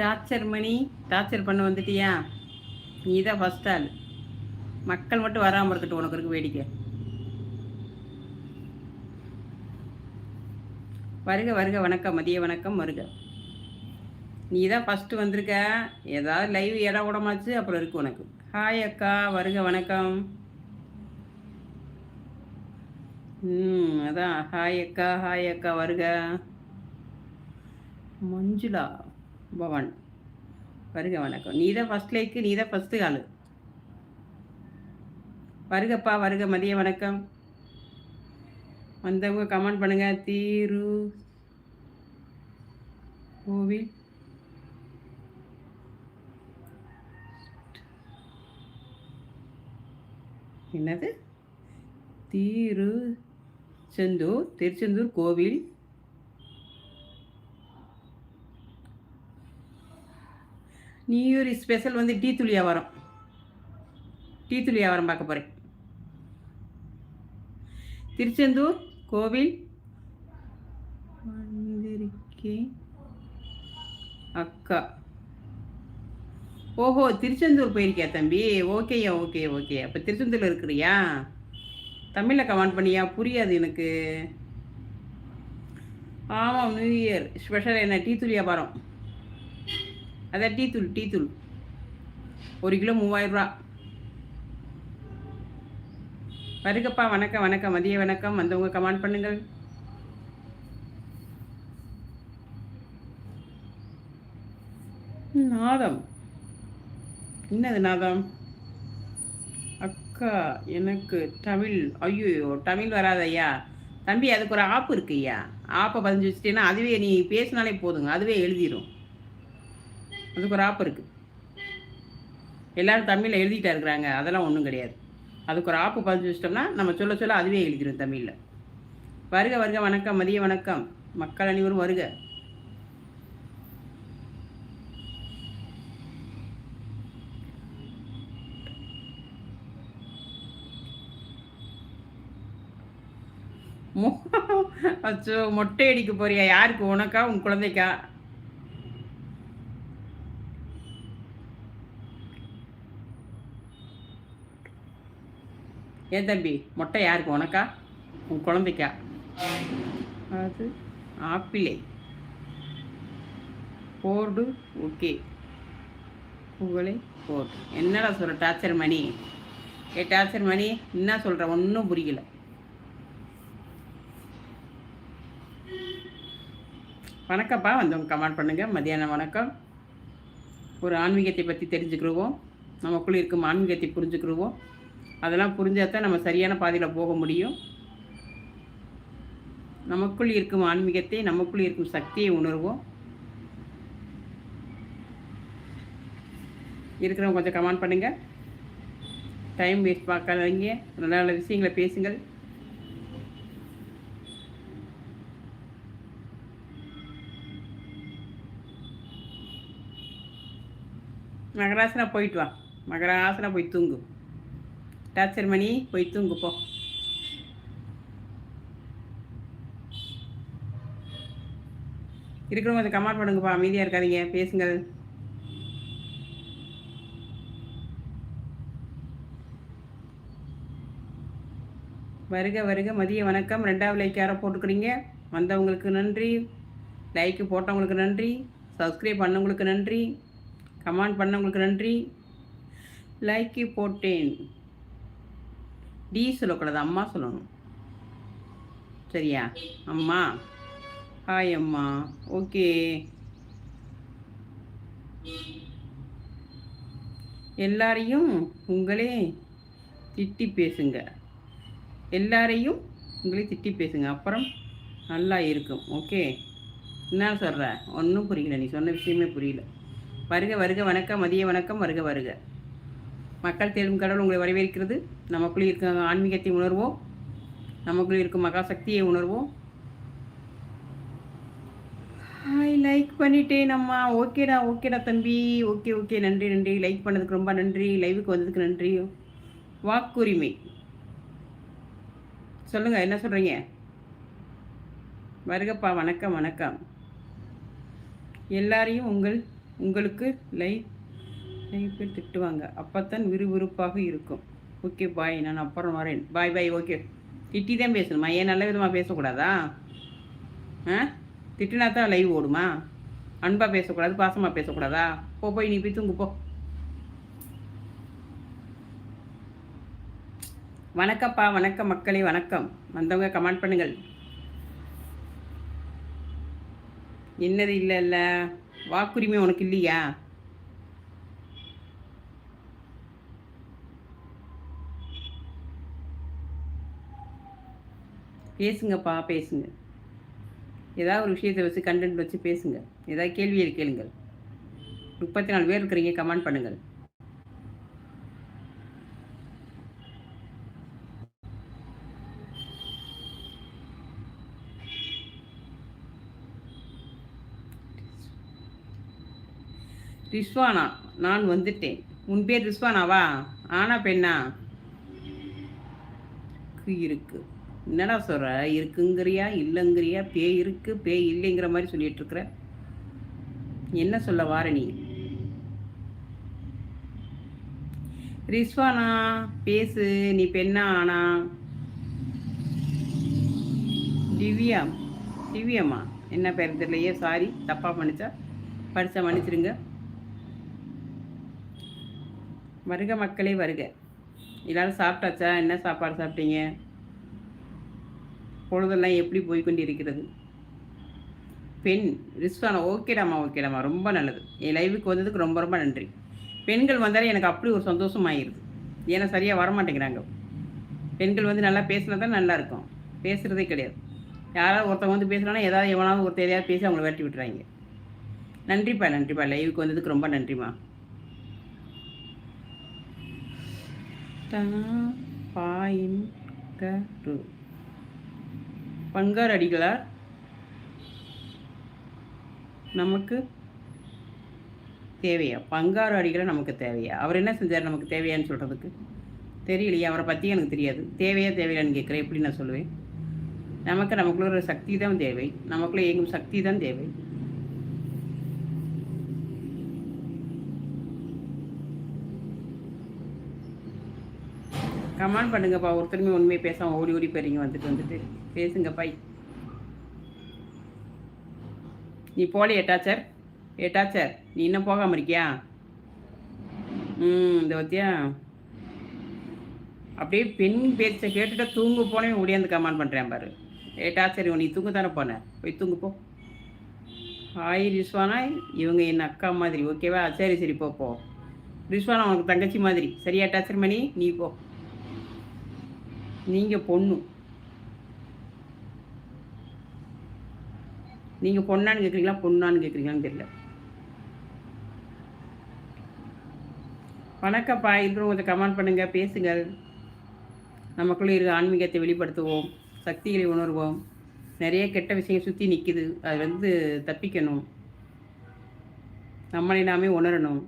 Torture மணி torture பண்ண வந்துட்டியா? நீ தான் ஃபஸ்ட் ஆள். மக்கள் மட்டும் வராமல் இருக்கட்டும் உனக்கு இருக்கு வேடிக்கை. வருக வருக வணக்கம் மதிய வணக்கம் வருக. நீ தான் ஃபஸ்ட்டு வந்திருக்க. ஏதாவது லைவ் இடம் கூடமாச்சு அப்புறம் இருக்கு உனக்கு. ஹாய் அக்கா வருக வணக்கம். ம் அதான். ஹாய் அக்கா ஹாய் அக்கா வருக. மஞ்சுளா? பவன். வருக வணக்கம். நீ தான் ஃபஸ்ட் லைக்கு நீ தான் ஃபஸ்ட்டு ஆள். வருகப்பா வருக மதிய வணக்கம். வந்தவங்க கமெண்ட் பண்ணுங்க. தீரு கோவில். என்னது? தீரு செந்தூர் திருச்செந்தூர் கோவில். நியூ இயர் ஸ்பெஷல் வந்து டீ துளி வியாபாரம் டீ துளி வியாபாரம் பார்க்க போகிறேன் திருச்செந்தூர் கோவில். வந்திருக்கேன். அக்கா. ஓஹோ திருச்செந்தூர் போயிருக்கியா தம்பி? ஓகேயா ஓகே ஓகே அப்போ திருச்செந்தூரில் இருக்கிறியா? தமிழில் கமெண்ட் பண்ணியா? புரியாது எனக்கு. ஆமாம் நியூ இயர் ஸ்பெஷல் என்ன? டீ துளி வியாபாரம் அதான் டீ தூள் டீ தூள் ஒரு கிலோ மூவாயிரரூபா வருகப்பா வணக்கம் வணக்கம் மதிய வணக்கம் வந்தவங்க கமெண்ட் பண்ணுங்கள் நாதம் என்னது நாதம் அக்கா எனக்கு தமிழ் ஐயோ தமிழ் வராதையா தம்பி அதுக்கு ஒரு ஆப் இருக்குய்யா ஆப்பை பதிஞ்சு வச்சுட்டேன்னா அதுவே நீ பேசினாலே போதுங்க அதுவே எழுதிடும் அதுக்கு ஒரு ஆப் இருக்குது எல்லோரும் தமிழில் எழுதிட்டா இருக்கிறாங்க. அதெல்லாம் ஒன்றும் கிடையாது. அதுக்கு ஒரு ஆப்பு பதிஞ்சு வச்சிட்டோம்னா நம்ம சொல்ல சொல்ல அதுவே எழுதிடும் தமிழில். வருக வருக வணக்கம் மதிய வணக்கம். மக்கள் அனைவரும் வருக. மொ- அச்சோ மொட்டை அடிக்க போறியா? யாருக்கு? உனக்கா? உன் குழந்தைக்கா? ஏன் தம்பி? மொட்டை யாருக்கு? உனக்கா? உன் குழந்தைக்கா? அது? ஆப்பிளை. Board okay. புகழை? போர்டு. என்னடா சொல்கிற டார்ச்சர் மணி? ஏ டார்ச்சர் மணி என்ன சொல்கிற ஒன்றும் புரியல. வணக்கம்ப்பா. வந்தவங்க கமெண்ட் பண்ணுங்கள் மதியானம் வணக்கம். ஒரு ஆன்மீகத்தை பற்றி தெரிஞ்சுக்கிடுவோம் நமக்குள்ளே இருக்கும் ஆன்மீகத்தை புரிஞ்சுக்கிடுவோம் அதெல்லாம் புரிஞ்சால் தான் நம்ம சரியான பாதையில் போக முடியும். நமக்குள் இருக்கும் ஆன்மீகத்தை நமக்குள் இருக்கும் சக்தியை உணர்வோம். இருக்கிறவங்க கொஞ்சம் கமெண்ட் பண்ணுங்கள் டைம் வேஸ்ட் பார்க்காதீங்க. நல்ல நல்ல விஷயங்களை பேசுங்கள். மகராசனா போயிட்டு வா. மகராசனா போய் தூங்கு. டார்ச்சர் மணி போய் தூங்குப்போம் இருக்கிறவங்க கொஞ்சம் கமெண்ட் பண்ணுங்கப்பா அமைதியாக இருக்காதீங்க பேசுங்கள். வருக வருக மதிய வணக்கம். ரெண்டாவது லைக் யாரோ போட்டுக்கிறீங்க வந்தவங்களுக்கு நன்றி. லைக்கு போட்டவங்களுக்கு நன்றி. சப்ஸ்கிரைப் பண்ணவங்களுக்கு நன்றி. கமெண்ட் பண்ணவங்களுக்கு நன்றி. லைக்கு போட்டேன். டி சொல்லக்கூடாது அம்மா சொல்லணும். சரியா? அம்மா. ஹாய் அம்மா. ஓகே எல்லாரையும் உங்களே திட்டி பேசுங்க. எல்லாரையும் உங்களே திட்டி பேசுங்க. அப்புறம் நல்லா இருக்கும். ஓகே என்ன சொல்கிற ஒன்றும் புரியல. நீ சொன்ன விஷயமே புரியல. வருக வருக. வணக்கம். மதிய வணக்கம். வருக வருக. மக்கள் தேடும் கடவுள் உங்களை வரவேற்கிறது. நமக்குள்ளே இருக்க ஆன்மீகத்தை உணர்வோம். நமக்குள்ளே இருக்கும் மகாசக்தியை உணர்வோம். ஹாய் லைக் பண்ணிட்டேன் அம்மா. ஓகேடா ஓகேடா தம்பி. Okay okay. நன்றி நன்றி. லைக் பண்ணதுக்கு ரொம்ப நன்றி. லைவுக்கு வந்ததுக்கு நன்றி. வாக்குரிமை. சொல்லுங்கள் என்ன சொல்கிறீங்க வருகப்பா வணக்கம் வணக்கம். எல்லாரையும் உங்கள் உங்களுக்கு லைக் நிறைய பேர் திட்டுவாங்க. அப்போத்தான் விறுவிறுப்பாக இருக்கும். ஓகே பாய் நான் அப்புறம் வரேன். பாய் பாய் ஓகே திட்டி தான் பேசணுமா? ஏன் நல்ல விதமாக பேசக்கூடாதா? ஆ? திட்டினா தான் லைவ் ஓடுமா? அன்பாக பேசக்கூடாது பாசமாக பேசக்கூடாதா? போ போய் நீ போய் தூங்கு போ. வணக்கம்ப்பா வணக்கம் மக்களே வணக்கம். வந்தவங்க கமெண்ட் பண்ணுங்கள். என்னது இல்லை இல்லை வாக்குரிமை உனக்கு இல்லையா? பேசுங்கப்பா பேசுங்க. ஏதாவது ஒரு விஷயத்தை வச்சு கண்டென்ட் வச்சு பேசுங்க. ஏதாவது கேள்வியை கேளுங்கள். முப்பத்தி நாலு பேர் இருக்கிறீங்க கமெண்ட் பண்ணுங்கள். ரிஸ்வானா நான் வந்துட்டேன். உன் பேர் ரிஸ்வானாவா? ஆனா பெண்ணா? இருக்கு. என்னடா சொல்ற? இருக்குங்கிறியா இல்லைங்கிறியா? பேய் இருக்கு பேய் இல்லைங்கிற மாதிரி சொல்லிட்டு இருக்கிற? என்ன சொல்ல வார நீ? ரிஸ்வானா பேசு நீ பெண்ணா ஆனா? திவ்யா திவ்யம்மா என்ன பேர் தெரியலையே சாரி தப்பாக பண்ணிச்சா படித்தா மன்னிச்சிருங்க வருக மக்களே வருக. எல்லாரும் சாப்பிட்டாச்சா? என்ன சாப்பாடு சாப்பிட்டீங்க? பொழுதெல்லாம் எப்படி போய் பெண் ரிஸ்வானா ஓகேடாமா ஓகேடாமா? ரொம்ப நல்லது. என் லைவுக்கு வந்ததுக்கு ரொம்ப ரொம்ப நன்றி. பெண்கள் வந்தாலே எனக்கு அப்படி ஒரு சந்தோஷமாயிருது. ஏன்னா சரியாக வரமாட்டேங்கிறாங்க. பெண்கள் வந்து நல்லா பேசினா தான் நல்லாயிருக்கும். பேசுகிறதே கிடையாது. யாராவது ஒருத்தவங்க வந்து பேசுனாலும் ஏதாவது எவனாவது ஒருத்தர் எதையாவது பேசி அவங்கள வெட்டி விட்டுறாங்க. நன்றிப்பா நன்றிப்பா. லைவுக்கு வந்ததுக்கு ரொம்ப நன்றிம்மா. பாயின் பாயின்கரு பங்கார் அடிகளார் நமக்கு தேவையா? பங்காறு அடிகளை நமக்கு தேவையா? அவர் என்ன செஞ்சார் நமக்கு தேவையான்னு சொல்கிறதுக்கு தெரியலையே அவரை பற்றி எனக்கு தெரியாது. தேவையா தேவையான்னு கேட்குறேன். எப்படி நான் சொல்லுவேன்? நமக்கு நமக்குள்ள ஒரு சக்தி தான் தேவை. நமக்குள்ளே இயங்கும் சக்தி தான் தேவை. கமெண்ட் பண்ணுங்கப்பா. ஒருத்தருமே உண்மையை பேசாமல் ஓடி ஓடி போறீங்க வந்துட்டு வந்துட்டு. பேசுங்க நீ போல டாச்சர் ஏ நீ இன்னும் போகாமல் இருக்கியா? ம் இந்த பத்தியா? அப்படியே பெண் பேச்சை கேட்டுட்டு தூங்கு போனே ஓடியாந்து கமெண்ட் பண்ணுறேன் பாரு. ஏ சரி நீ தூங்க தானே போனேன் போய் தூங்கு போ. ஹாய் ரிஸ்வானா. இவங்க என் அக்கா மாதிரி. ஓகேவா? சரி சரி போ போ. ரிஸ்வானா உனக்கு தங்கச்சி மாதிரி. சரியா டாச்சர் மணி நீ போ. நீங்கள் பொண்ணு. நீங்கள் பொண்ணான்னு கேட்குறீங்களா பொண்ணான்னு கேட்குறீங்களான்னு தெரியல. வணக்கப்பா இருக்கிறவங்க கொஞ்சம் கமெண்ட் பண்ணுங்கள் பேசுங்கள் நமக்குள்ளே இருக்க ஆன்மீகத்தை வெளிப்படுத்துவோம் சக்திகளை உணர்வோம். நிறைய கெட்ட விஷயம் சுற்றி நிற்கிது அது வந்து தப்பிக்கணும். நம்மளை நாமே உணரணும்.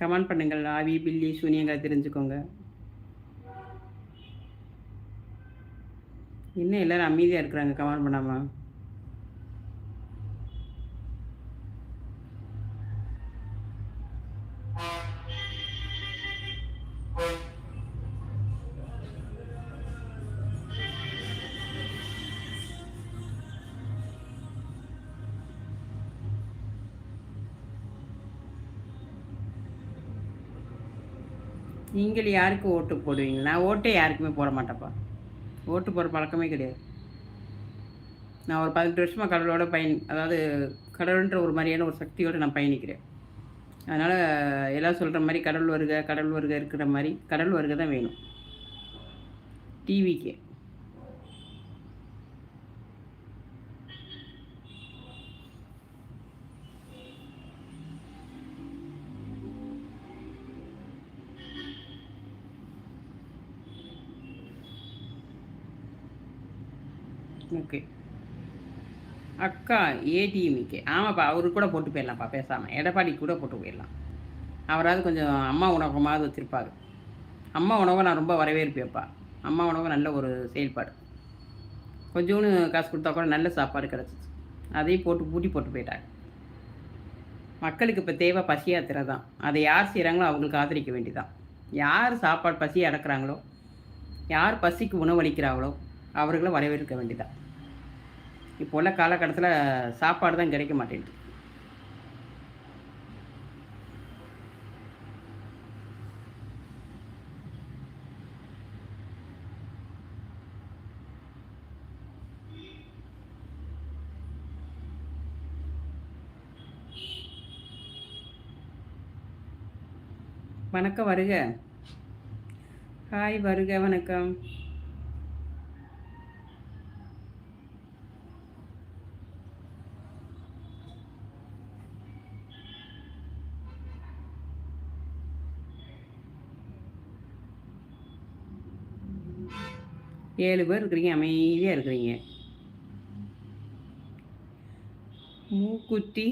கமெண்ட் பண்ணுங்கள் ஆவி பில்லி சூனியங்களை தெரிஞ்சுக்கோங்க. என்ன எல்லோரும் அமைதியாக இருக்கிறாங்க. கமெண்ட் பண்ணாமல் நீங்கள் யாருக்கு ஓட்டு போடுவீங்க? நான் ஓட்டே யாருக்குமே போட மாட்டேப்பா ஓட்டு போகிற பழக்கமே கிடையாது. நான் ஒரு பதினெட்டு வருஷமாக கடவுளோட பயணி அதாவது கடவுள்ன்ற ஒரு மாதிரியான ஒரு சக்தியோடு நான் பயணிக்கிறேன். அதனால் எல்லாம் சொல்கிற மாதிரி கடவுள் வருக கடவுள் வருக இருக்கிற மாதிரி கடவுள் வருக தான் வேணும் டிவிக்கு ஓகே அக்கா ஏடிஎம்கே ஆமாப்பா அவரு கூட போட்டு போயிடலாம்ப்பா பேசாமல் எடப்பாடி கூட போட்டு போயிடலாம். அவராது கொஞ்சம் அம்மா உணவகமாவது வச்சிருப்பார். அம்மா உணவை நான் ரொம்ப வரவேற்பேன்ப்பா. அம்மா உணவு நல்ல ஒரு செயல்பாடு. கொஞ்சோன்னு காசு கொடுத்தா கூட நல்ல சாப்பாடு கிடச்சிச்சு. அதையும் போட்டு பூட்டி போட்டு போயிட்டாங்க மக்களுக்கு இப்போ தேவை பசியாத்திரை தான். அதை யார் செய்கிறாங்களோ அவங்களுக்கு ஆதரிக்க வேண்டியதான் யார் சாப்பாடு பசியை அடக்கிறாங்களோ யார் பசிக்கு உணவளிக்கிறாங்களோ அவர்களை வரவேற்க வேண்டியதான் இப்போ உள்ள காலகட்டத்தில் சாப்பாடு தான் கிடைக்க மாட்டேங்குது. வணக்கம் வருக. ஹாய் வருக வணக்கம். ஏழு பேர் இருக்கிறீங்க அமைதியாக இருக்கிறீங்க. மூக்குத்தி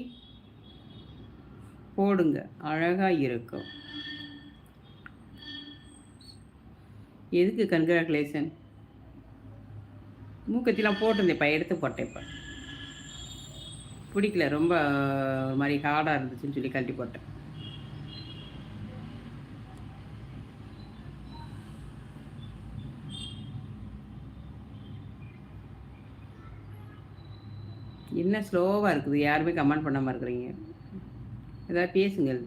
போடுங்க அழகாக இருக்கும். எதுக்கு கன்கிராகுலேஷன் மூக்கத்திலாம் போட்டிருந்தேன் இப்போ எடுத்து போட்டேன் இப்போ. பிடிக்கல ரொம்ப ஒரு மாதிரி ஹார்டாக இருந்துச்சுன்னு சொல்லி கழட்டி போட்டேன். என்ன ஸ்லோவாக இருக்குது? யாருமே கமெண்ட் பண்ணாமல் இருக்கிறீங்க. ஏதாவது பேசுங்கள்.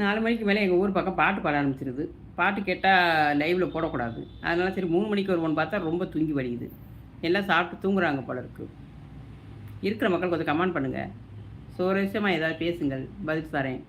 நாலு மணிக்கு மேலே எங்கள் ஊர் பக்கம் பாட்டு பாட ஆரம்பிச்சிருது. பாட்டு கேட்டால் லைவில் போடக்கூடாது. அதனால் சரி மூணு மணிக்கு வருவோன்னு பார்த்தா ரொம்ப தூங்கி வலியுது எல்லாம் சாப்பிட்டு தூங்குறாங்க போல இருக்குது இருக்கிற மக்கள் கொஞ்சம் கமெண்ட் பண்ணுங்கள் சுவாரஸ்யமாக ஏதாவது பேசுங்கள். பதில் தரேன்.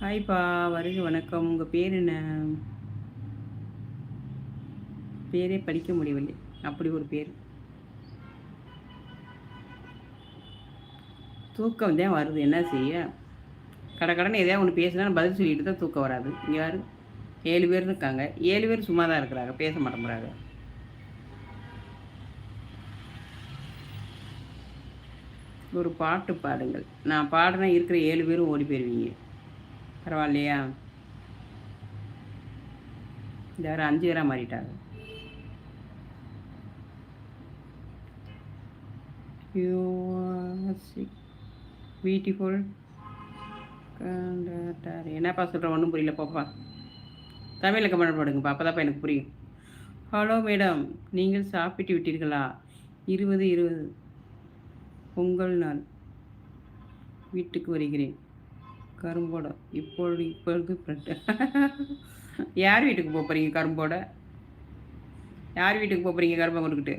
ஹாய்ப்பா வருக வணக்கம். உங்கள் பேர் என்ன? பேரே படிக்க முடியவில்லை. அப்படி ஒரு பேர். தூக்கம் தான் வருது. என்ன செய்ய? கடை கடன் எதையா ஒன்று பேசினா பதில் சொல்லிட்டு தான் தூக்கம் வராது. இங்கே யார் ஏழு பேர் இருக்காங்க. ஏழு பேர் சும்மா தான் இருக்கிறாங்க. பேச மாட்டேங்கிறாங்க. ஒரு பாட்டு பாடுங்கள். நான் பாடுறேன் இருக்கிற ஏழு பேரும் ஓடி போயிடுவீங்க பரவாயில்லையா? இந்த வேறு அஞ்சு பேராக மாறிட்டாங்க. யூ பியூட்டிஃபுல் என்னப்பா சொல்கிறேன் ஒன்றும் புரியல. பாப்பா தமிழில் கமெண்ட் போடுங்கப்பா. அப்போதாப்பா எனக்கு புரியும். ஹலோ மேடம் நீங்கள் சாப்பிட்டு விட்டீர்களா? இருபது இருபது. பொங்கல் நாள். வீட்டுக்கு வருகிறேன். கரும்போட. இப்பொழுது இப்பொழுது யார் வீட்டுக்கு போக போகிறீங்க கரும்போட? யார் வீட்டுக்கு போக போகிறீங்க கரும்பை கொடுக்கிட்டு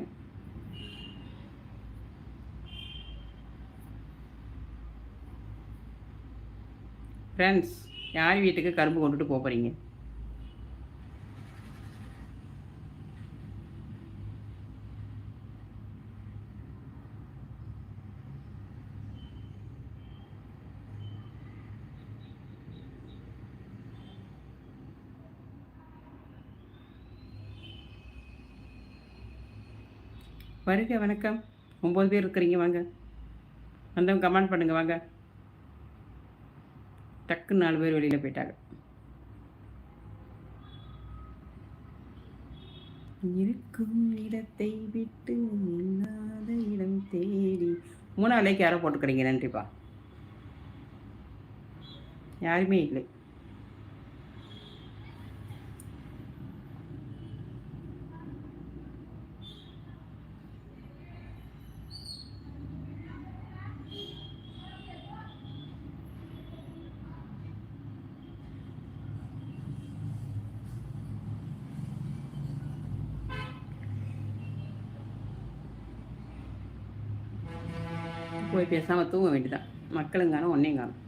ஃப்ரெண்ட்ஸ் யார் வீட்டுக்கு கரும்பு கொண்டுட்டு போகிறீங்க வருக வணக்கம். ஒம்பது பேர் இருக்கிறீங்க வாங்க. வந்தவங்க கமெண்ட் பண்ணுங்கள் வாங்க. டக்குன்னு நாலு பேர் வெளியில் போயிட்டாங்க. இருக்கும் இடத்தை விட்டு இல்லாத இடம் தேடி. மூணாவது யாரோ போட்டுக்கிறீங்க நன்றிப்பா. யாருமே இல்லை. போய் பேசாமல் தூங்க வேண்டியதான் மக்களும் காணும்.